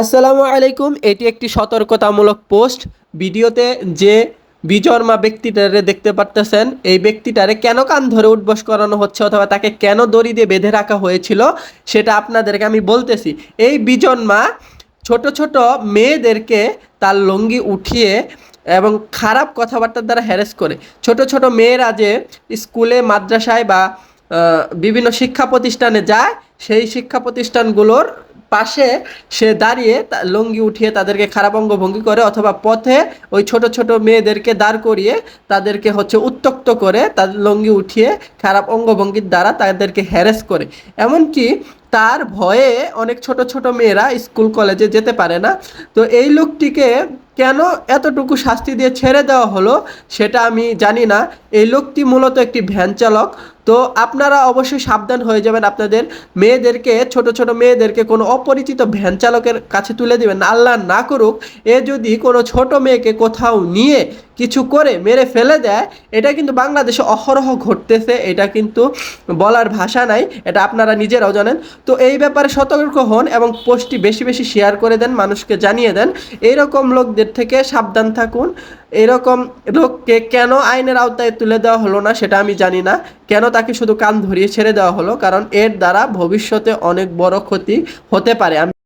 আসসালামু আলাইকুম, এটি একটি সতর্কতামূলক পোস্ট। ভিডিওতে যে বিজন্মা ব্যক্তিটারে দেখতে পারতেছেন, এই ব্যক্তিটারে কেন কান ধরে উঠবস করানো হচ্ছে অথবা তাকে কেন দড়ি দিয়ে বেঁধে রাখা হয়েছিল, সেটা আপনাদেরকে আমি বলতেছি। এই বিজন্মা ছোট ছোট মেয়েদেরকে তার লুঙ্গি উঠিয়ে এবং খারাপ কথাবার্তার দ্বারা হ্যারেস করে। ছোট ছোট মেয়েরা যে স্কুলে, মাদ্রাসায় বা বিভিন্ন শিক্ষা প্রতিষ্ঠানে যায়, সেই শিক্ষা প্রতিষ্ঠানগুলোর পাশে সে দাঁড়িয়ে লুঙ্গি উঠিয়ে তাদেরকে খারাপ অঙ্গভঙ্গি করে অথবা পথে ওই ছোট ছোট মেয়েদেরকে দাঁড় করিয়ে তাদেরকে হচ্ছে উত্তক্ত করে তাদের লুঙ্গি উঠিয়ে খারাপ অঙ্গভঙ্গির দ্বারা তাদেরকে হ্যারেস করে। এমনকি তার ভয়ে অনেক ছোট ছোট মেয়েরা স্কুল কলেজে যেতে পারে না। তো এই লোকটিকে কেন এতটুকু শাস্তি দিয়ে ছেড়ে দেওয়া হলো সেটা আমি জানি না। এই লোকটি মূলত একটি ভ্যান চালক। তো আপনারা অবশ্যই সাবধান হয়ে যাবেন আপনাদের মেয়েদেরকে, ছোট ছোট মেয়েদেরকে কোনো অপরিচিত ভ্যান চালকের কাছে তুলে দিবেন। আল্লাহ না করুক, এ যদি কোনো ছোট মেয়েকে কোথাও নিয়ে কিছু করে মেরে ফেলে দেয়, এটা কিন্তু বাংলাদেশে অহরহ ঘটতেছে, এটা কিন্তু বলার ভাষা নাই, এটা আপনারা নিজেরাও জানেন। তো এই ব্যাপারে সতর্ক হন এবং পোস্টটি বেশি বেশি শেয়ার করে দেন, মানুষকে জানিয়ে দেন। এইরকম লোকদের থেকে সাবধান থাকুন। এরকম লোককে কেন আইনের আওতায় তুলে দেওয়া হলো না সেটা আমি জানি না। কেন তাকে শুধু কান ধরিয়ে ছেড়ে দেওয়া হলো? কারণ এর দ্বারা ভবিষ্যতে অনেক বড় ক্ষতি হতে পারে।